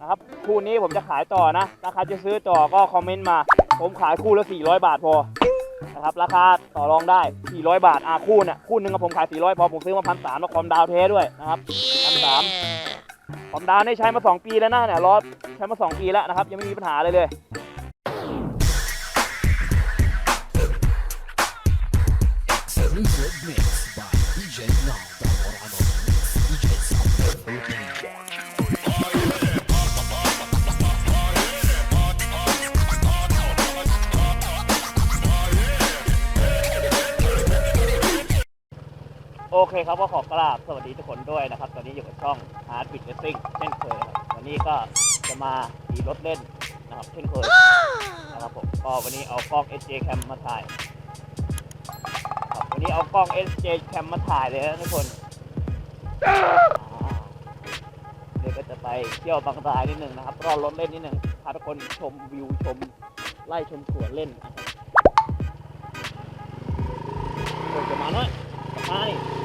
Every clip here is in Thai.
นะครับคู่นี้ผมจะขายต่อนะ ราคาจะซื้อต่อก็คอมเมนต์มา ผมขายคู่ละ 400 บาทพอนะครับราคาต่อรองได้ 400 บาทอะคู่เนี่ยคู่หนึ่งกับผมขาย 400 พอผมซื้อมาพันสามมาคอมดาวเทสด้วยนะครับพันสามคอมดาวนี่ใช้มา 2 ปีแล้วนะเนี่ยรอใช้มา 2 ปีแล้วนะครับยังไม่มีปัญหาเลยเลย โอเคครับก็ขอกราบสวัสดีทุกคนด้วยนะครับ ตอนนี้อยู่กับช่อง Hard Bit Racing เช่นเคยครับวันนี้ก็จะมาขี่รถเล่นนะครับเช่นเคยนะครับผมก็วันนี้เอากล้อง SJ Cam มาถ่ายครับวันนี้เอากล้อง SJ Cam มาถ่ายเลยนะทุกคนเดี๋ยวก็จะไปเที่ยวบางรายนิดนึงนะครับรอรถเล่นนิดนึงพาทุกคนชมวิวชมไล่ชมสวนเล่นนะครับจะมาหน่อยม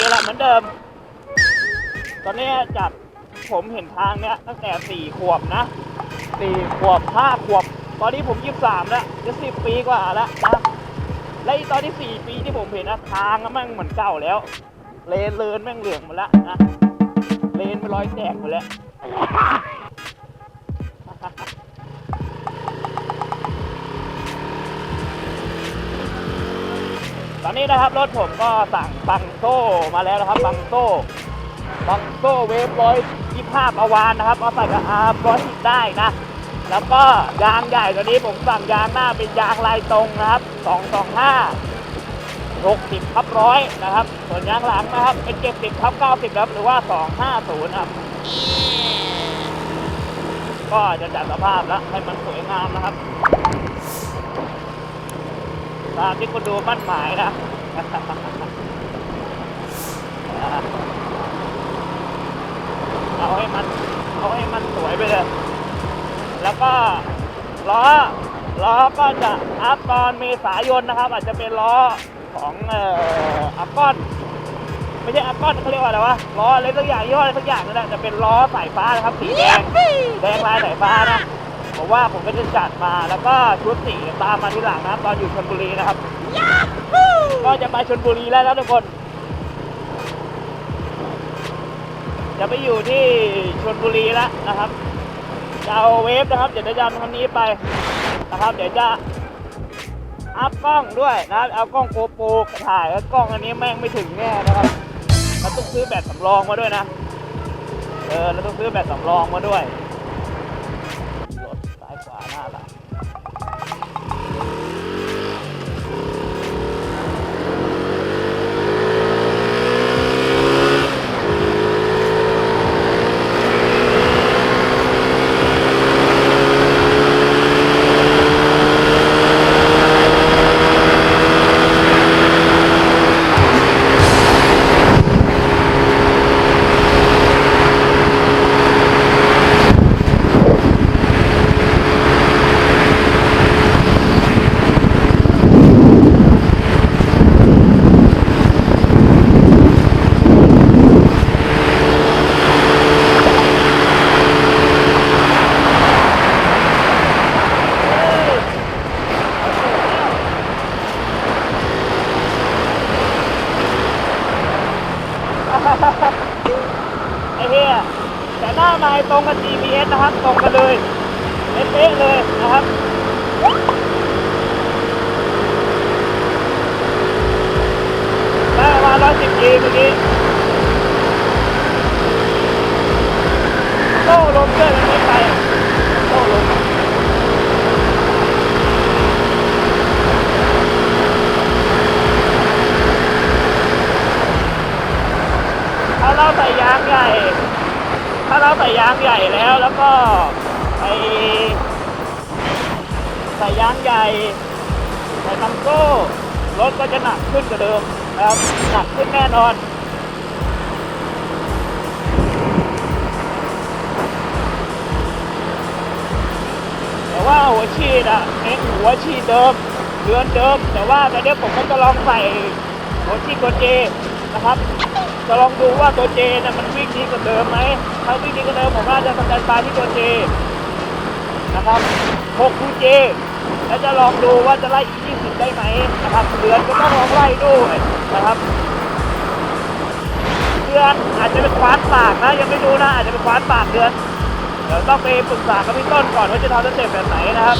ยี่สิบปีละเหมือนเดิม ตอนนี้จากผมเห็นทางเนี้ยตั้งแต่สี่ขวบนะสี่ขวบห้าขวบ ตอนนี้ผมยี่สิบสามแล้วจะสิบปีกว่าแล้วนะและตอนที่สี่ปีที่ผมเห็นนะทางแม่งเหมือนเก่าแล้ว เลนเลินแม่งเหลืองหมดแล้วนะเลนมันรอยแตกหมดแล้ว ตอนนี้นะครับรถผมก็สั่งบังโซ่มาแล้วนะครับบังโซ่บังโซ่เวฟร้อยยี่ห้าประวานนะครับเอาใส่กับอาร์ร้อยสิบได้นะ แล้วก็ยางใหญ่ตัวนี้ผมสั่งยางหน้าเป็นยางลายตรงนะครับสองสองห้าหกสิบทับร้อยนะครับ ส่วนยางหลังนะครับเป็นเจ็ดสิบทับเก้าสิบครับหรือว่าสองห้าศูนย์ครับก็จะจัดสภาพแล้วให้มันสวยงามนะครับ ตามที่คุณดูมั่นหมายนะเอาให้มันเอาให้มันสวยไปเลย แล้วก็ล้อล้อก็จะอัพตอนเมษายนนะครับ อาจจะเป็นล้อของเอ่ออัพก้อนไม่ใช่อัพก้อนเขาเรียกว่าอะไรวะล้ออะไรสักอย่างยี่ห้ออะไรสักอย่างนั่นแหละจะเป็นล้อสายฟ้านะครับสีแดงแดงลายสายฟ้านะ ผมว่าผมก็จะจัดมาแล้วก็ชุดสีตามมาทีหลังนะครับ ตอนอยู่ชลบุรีนะครับ ก็จะไปชลบุรีแล้วนะทุกคน จะไปอยู่ที่ชลบุรีแล้วนะครับจะเอาเวฟนะครับ เดี๋ยวจะจำคันนี้ไปนะครับ เดี๋ยวจะอัพกล้องด้วยนะครับเอากล้องโกโปรถ่ายแล้วกล้องอันนี้แม่งไม่ถึงแน่นะครับเราต้องซื้อแบตสำรองมาด้วยนะ เออเราต้องซื้อแบตสำรองมาด้วย ไอ้เหี้ยแต่หน้าไม้ตรงกับ GPS นะครับ ตรงกันเลยเป๊ะเลยนะครับได้ประมาณ110 G เมื่อกี้โต้ลมเกินไม่ไปโต้ลม ถ้าเราใส่ยางใหญ่ถ้าเราใส่ยางใหญ่แล้วแล้วก็ไปยางใหญ่ใส่ตังโก้รถก็จะหนักขึ้นกว่าเดิมนะครับหนักขึ้นแน่นอนแต่ว่าหัวฉีดอะเน้นหัวฉีดเดิมเดือนเดิม แต่ว่าตอนนี้ผมก็จะลองใส่หัวฉีดตัวเจนะครับ จะลองดูว่าตัวเจเนี่ยมันวิ่งดีกว่าเดิมไหมถ้าวิ่งดีกว่าเดิมผมว่าจะสแตนบายที่ตัวเจนะครับ6คูเจแล้วจะลองดูว่าจะไล่อีก20ได้ไหมนะครับเดือนก็ต้องลองไล่ด้วยนะครับเดือนอาจจะเป็นคว้านปากนะยังไม่รู้นะอาจจะเป็นคว้านปากเดือนเดี๋ยวต้องไปปรึกษากับพี่ต้นก่อนว่าจะทำสเต็ปแบบไหนนะครับ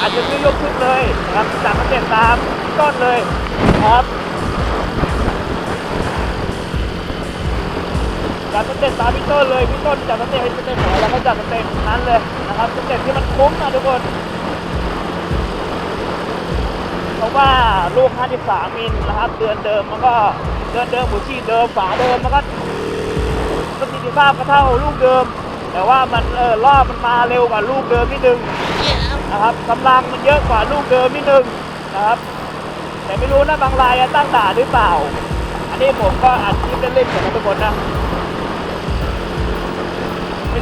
อาจจะซื้อยกชุดเลยนะครับจากสเต็ปตามพี่ต้นเลยนะครับ จากสเต็ปตามพี่ต้นเลยพี่ต้นจากสเต็ปให้สเต็ปไหนแล้วก็จากสเต็ปนั้นเลยนะครับสเต็ปที่มันคุ้มนะทุกคนเพราะว่าลูก 53 มิลนะครับ เดือนเดิมมันก็เดือนเดิมหมูชีเดิมฝาเดิมมันก็ประสิทธิภาพก็เท่าลูกเดิม แต่ว่ามันเออรอบมันมาเร็วกว่าลูกเดิมนิดนึงนะครับกำลังมันเยอะกว่าลูกเดิมนิดนึงนะครับ แต่ไม่รู้นะบางรายอะตั้งด่าหรือเปล่า อันนี้ผมก็อัดคลิปเล่นๆกับทุกคนนะ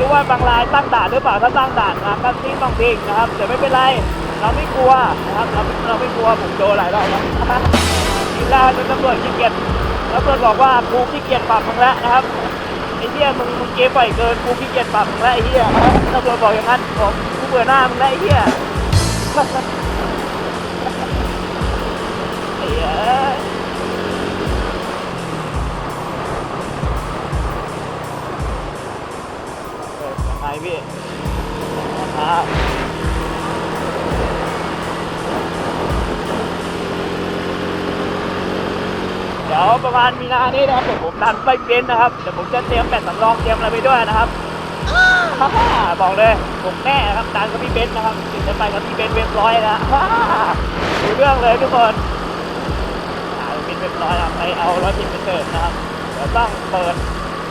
รู้ว่าบางรายตั้งด่านหรือเปล่าถ้าตั้งด่านมาก็ทิ้งบางทิ้งนะครับแต่ไม่เป็นไรเราไม่กลัวนะครับเราไม่เราไม่กลัวผมโดนหลายรอบแล้วทีแรกเป็นตำรวจขี้เกียจตำรวจบอกว่ากูขี้เกียจปรับมึงแล้วนะครับไอ้เหี้ยมึงมึงเกมปล่อยเกินกูขี้เกียจปรับมึงแล้วไอ้เหี้ยตำรวจบอกอย่างนั้นผมกูเบื่อหน้ามึงแล้วไอ้เหี้ยไอ้เหี้ย พี่ครับเดี๋ยวประมาณมีนานี้นะครับเดี๋ยวผมดันไปเบนนะครับเดี๋ยวผมจะเตรียมแบตสำรองเตรียมอะไรไปด้วยนะครับบอกเลยผมแน่นะครับดันกับพี่เบนซ์นะครับถึงจะไปกับพี่เบนซ์เรียบร้อยแล้วฮ่าดูเรื่องเลยทุกคนเป็นเรียบร้อยแล้วไปเอาร้อยพิมไปเติมนะครับเดี๋ยวต้องเปิด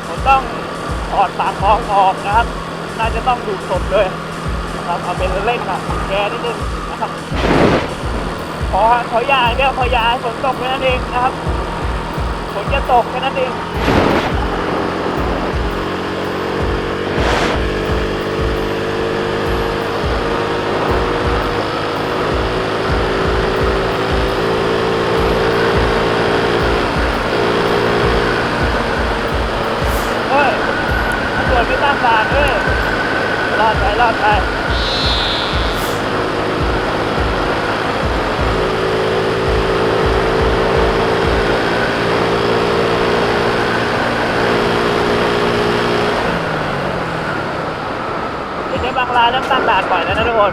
ผมต้องถอดปากคล้องออกนะครับ น่าจะต้องดูดสดเลยนะครับเอาเป็นเล่นนะแกนิดนึงนะครับขอขอยาเดียวขอยาฝนตกแค่นั้นเองนะครับฝนจะตกแค่นั้นเองา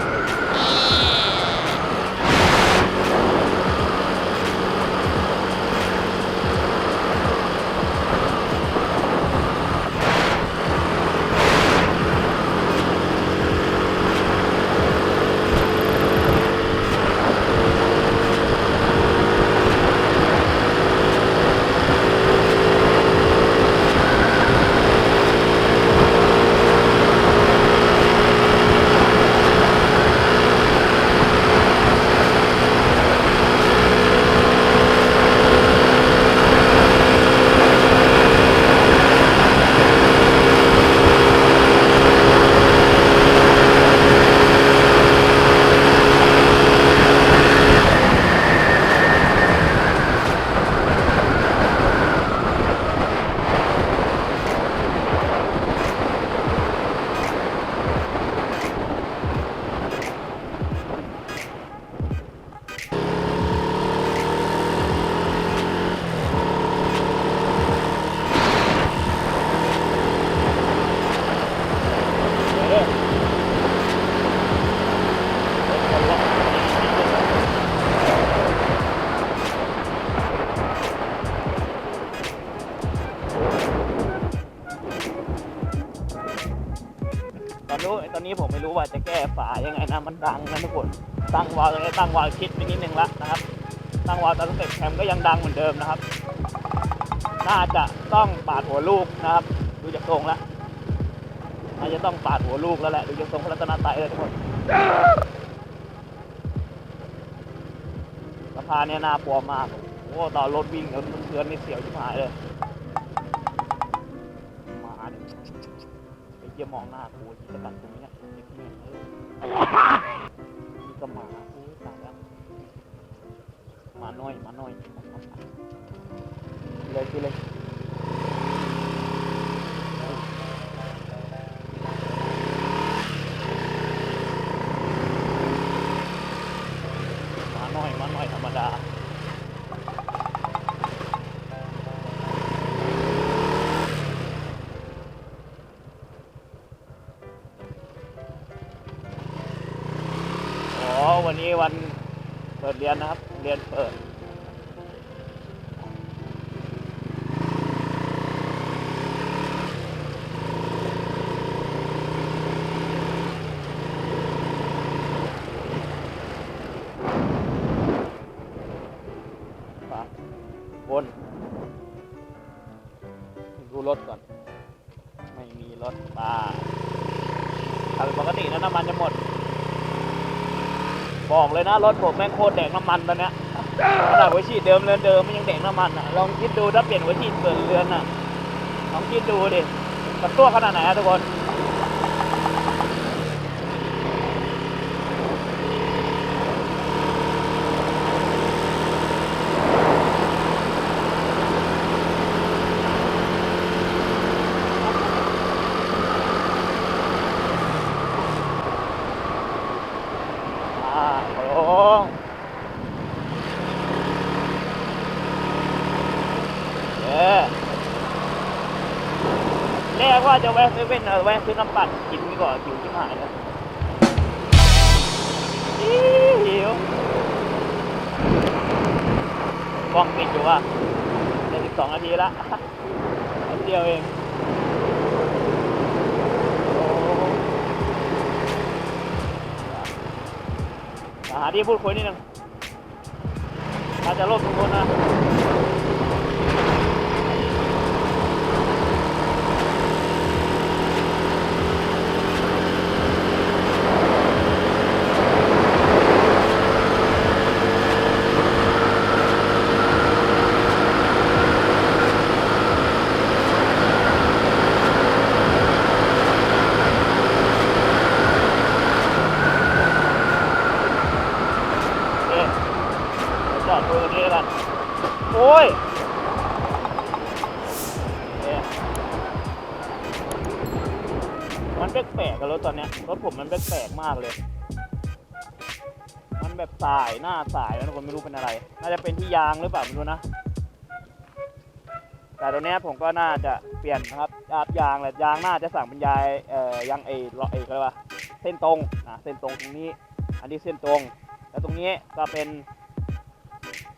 มันดังนะทุกคนตั้งวาล์วตรงนี้ตั้งวาล์วคิดไปนิดนึงละนะครับ ตั้งวาล์วตอนสเต็ปแคมก็ยังดังเหมือนเดิมนะครับ น่าจะต้องปาดหัวลูกนะครับ ดูจากทรงแล้วน่าจะต้องปาดหัวลูกแล้วแหละดูจากทรงพระรัตนตรัยเลยทุกคนคานเนี่ยน่ากลัวมากโอ้ตอนรถวิ่งแล้วมันเทือนนี่เสียวชิบหายเลยมาเนี่ยไอ้เหี้ยมองหน้ากูที่จะกัดตรงเนี้ยไอ้แม่ นี่ก็หมาอู้ตายแล้วหมาน้อยหมาน้อยเลยกินเลย นี้วันเปิดเรียนนะครับ เรียนเปิด เลยนะรถผมแม่งโคตรแดกน้ำมันตอนเนี้ยขนาดหัวฉีดเดิมเรือนเดิมมันยังแดกน้ำมันอะลองคิดดูถ้าเปลี่ยนหัวฉีดเปลี่ยนเรือนอะลองคิดดูดิมันตัวขนาดไหนอะทุกคน อ่าโอ้เออแรกว่าจะ แวะเซเว่นเออแวะซื้อน้ำปั่นกินดีกว่อนหิวชิบหายแล้วอี๋หิวกล้องปิดอยู่อะจะสิบสองนาทีละแป๊บเดียวเองหาที่พูดคุยนิดนึงถ้าจจะลบตรงนู้นนะ โอเคเดี๋ยวจอดคุยตรงนี้แล้วกัน โอ้ยมันแปลกๆกับรถตอนเนี้ยรถผมมันแปลกๆมากเลย มันแบบสายหน้าสายแล้วทุกคนไม่รู้เป็นอะไร น่าจะเป็นที่ยางหรือเปล่าไม่รู้นะ แต่ตอนนี้ยผมก็น่าจะเปลี่ยนนะครับอาบยางแหละยางน่าจะสั่งเป็นยายเอ่อยางเอเลาะเอกอะไรวะเส้นตรงนะเส้นตรงตรงนี้ อันนี้เส้นตรง แล้วตรงนี้ก็เป็น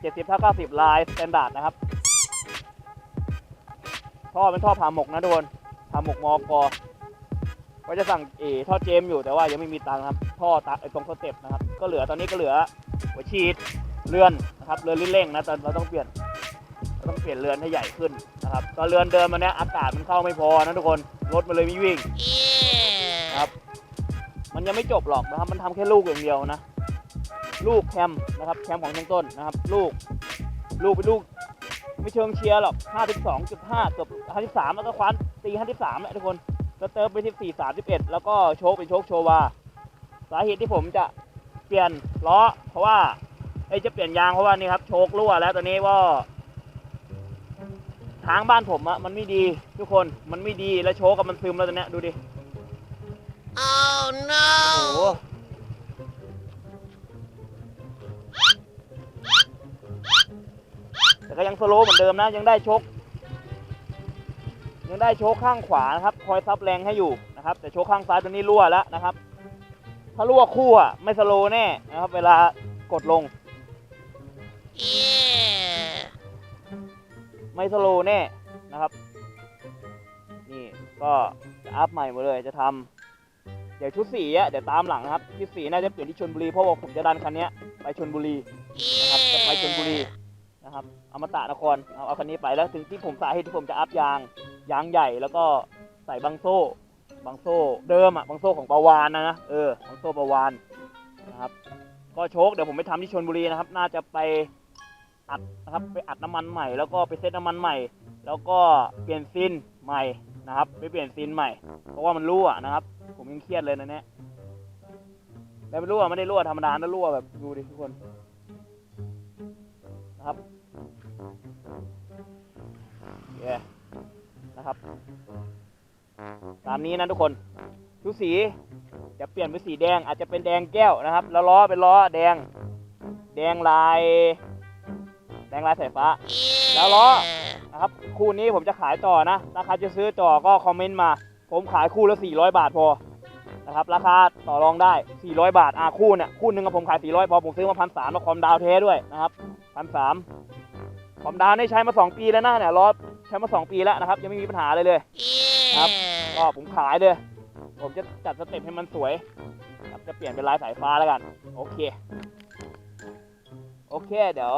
70ถ้า90 ลายสแตนดาร์ดนะครับ ท่อเป็นท่อผ่าหมกนะทุกคนผ่าหมกมอกอก็จะสั่งเอท่อเจมอยู่แต่ว่ายังไม่มีตังค์ครับ ท่อตัดไอ้ตรงสเต็ปนะครับ ก็เหลือตอนนี้ก็เหลือหัวฉีดเรือนนะครับเรือนลิ้นเร่งนะตอนเราต้องเปลี่ยนเราต้องเปลี่ยนเรือนให้ใหญ่ขึ้นนะครับตอนเรือนเดิมมันเนี้ยอากาศมันเข้าไม่พอนะทุกคนรถมันเลยไม่วิ่งครับ มันยังไม่จบหรอกนะครับมันทำแค่ลูกอย่างเดียวนะ ลูกแคมนะครับแคมของช่างต้นนะครับ ลูกลูกเป็นลูกไม่เชิงเชียร์หรอก 52.5เกือบ53 แล้วก็คว้านตี53แหละทุกคนสเติร์ฟไปที่4 31 แล้วก็โชคเป็นโชคโชวา สาเหตุที่ผมจะเปลี่ยนล้อ เพราะว่าไอ้ยจะเปลี่ยนยางเพราะว่านี่ครับโชครั่วแล้วตอนนี้ว่าทางบ้านผมอะมันไม่ดีทุกคนมันไม่ดีแล้วโชคกับมันซึมแล้วตอนเนี้ยดูดิ Oh no! โอ้ ก็ยังสโลว์เหมือนเดิมนะ ยังได้ชก ยังได้โชกข้างขวานะครับ คอยซับแรงให้อยู่นะครับ แต่โชกข้างซ้ายตัวนี้รั่วแล้วนะครับ ถ้ารั่วคู่อะไม่สโลว์แน่นะครับ เวลากดลง Yeah! ไม่สโลว์แน่นะครับ นี่ก็จะอัพใหม่หมดเลยจะทำเดี๋ยวชุดสีอะเดี๋ยวตามหลังนะครับชุดสีน่าจะเปลี่ยนที่ชนบุรีเพราะว่าผมจะดันคันเนี้ยไปชนบุรีนะครับจะไปชลบุรี นะครับอมตะนครเอาเอาคันนี้ไปแล้วถึงที่ผมสาเหตุที่ผมจะอัพยางยางใหญ่แล้วก็ใส่บังโซ่ บังโซ่เดิมอะบังโซ่ของปาวานนะนะเออบังโซ่ปาวานนะครับ ก็โชคเดี๋ยวผมไปทำที่ชนบุรีนะครับ น่าจะไปอัดนะครับไปอัดน้ำมันใหม่ แล้วก็ไปเซตน้ำมันใหม่ แล้วก็เปลี่ยนซินใหม่นะครับไปเปลี่ยนซินใหม่ เพราะว่ามันรั่วนะครับ ผมยังเครียดเลยนะเนี่ยแล้วไม่รั่วไม่ได้รั่วธรรมดานะรั่วแบบดูดิทุกคนนะครับ เคนะครับ ตามนี้นะทุกคนทุกสีจะเปลี่ยนเป็นสีแดงอาจจะเป็นแดงแก้วนะครับ แล้วล้อเป็นล้อแดง แดงลาย แดงลายสายฟ้า แล้วล้อนะครับ คู่นี้ผมจะขายต่อนะ ราคาจะซื้อต่อก็คอมเมนต์มา ผมขายคู่ละ 400 บาทพอนะครับ ราคาต่อรองได้ 400 บาทอะคู่เนี่ยคู่หนึ่งกับผมขาย 400 พอผมซื้อมาพันสามมาคอมดาวเทสด้วยนะครับพันสาม คอมดาวนี่ใช้มา 2 ปีแล้วนะเนี่ยล้อใช้มา 2 ปีแล้วนะครับ ยังไม่มีปัญหาเลยเลยครับก็ผมขายเลย ผมจะจัดสเต็ปให้มันสวยครับจะเปลี่ยนเป็นลายสายฟ้าแล้วกัน โอเค โอเค เดี๋ยว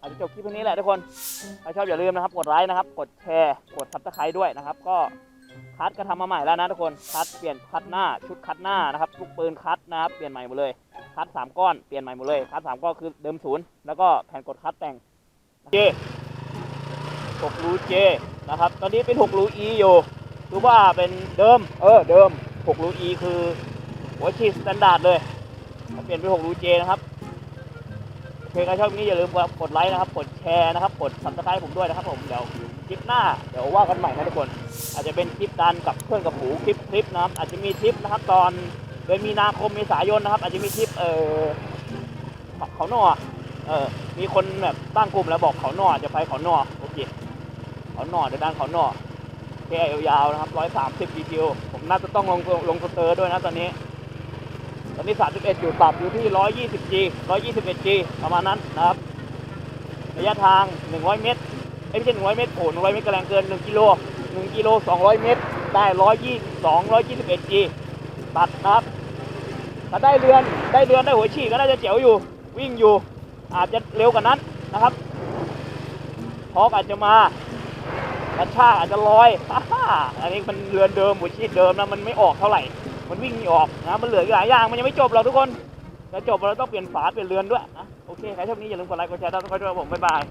อาจจะจบคลิปเท่านี้แหละทุกคนถ้าชอบอย่าลืมนะครับ กดไลค์นะครับ กดแชร์ กดซับสไครต์ด้วยนะครับ ก็คัดก็ทำมาใหม่แล้วนะทุกคน คัดเปลี่ยนคัดหน้า ชุดคัดหน้านะครับ ลูกปืนคัดนะครับ เปลี่ยนใหม่หมดเลย คัดสามก้อน เปลี่ยนใหม่หมดเลย คัดสามก้อนคือเดิมศูนย์ แล้วก็แผ่นกดคัดแต่ง เจหกรูเจนะครับ ตอนนี้เป็นหกรูอีอยู่รู้ว่าเป็นเดิม เออ เดิมหกรูอีคือหัวฉีดสแตนดาร์ดเลยเปลี่ยนเป็นหกรูเจนะครับโอเคใครชอบคลิปนี้อย่าลืมกดไลค์นะครับ กดแชร์นะครับ กด subscribe ผมด้วยนะครับผม เดี๋ยวคลิปหน้า เดี๋ยวว่ากันใหม่นะทุกคน อาจจะเป็นคลิปดันกับเพื่อนกับหูคลิปคลิปนะครับ อาจจะมีคลิปนะครับ ตอนเดือนมีนาคมเมษายนนะครับ อาจจะมีคลิปเออเขาหนอ เออ มีคนแบบตั้งกลุ่มแล้วบอกเขาหน่อจะไปเขาหน่อโอเคเขาหน่อเดี๋ยวดันเขาหน่อแค่ยาวๆนะครับร้อยสามสิบดีคิวผมน่าจะต้องลงลงสเตอร์ด้วยนะตอนนี้ ตอนนี้31อยู่ปรับอยู่ที่ 120G 121G ประมาณนั้นนะครับ ระยะทาง100เมตรเอ้ยไม่ใช่100เมตรโอ้100เมตรกำลังเกิน1กิโล1กิโล200เมตร ได้122 121G ตัดนะครับถ้าได้เรือนได้เรือนได้หัวฉีดก็น่าจะเจ๋วอยู่ วิ่งอยู่ อาจจะเร็วกว่านั้นนะครับทอกอาจจะมากระชากอาจจะลอยอันนี้มันเรือนเดิมหัวชีดเดิมนะมันไม่ออกเท่าไหร่ มันวิ่งไม่ออกนะมันเหลืออีกหลายอย่างมันยังไม่จบเราทุกคนจะจบเราต้องเปลี่ยนฝาเปลี่ยนเรือนด้วยนะโอเคใครชอบนี้อย่าลืมกดไลค์กดแชร์ต้อนรับด้วยผมบ๊ายบาย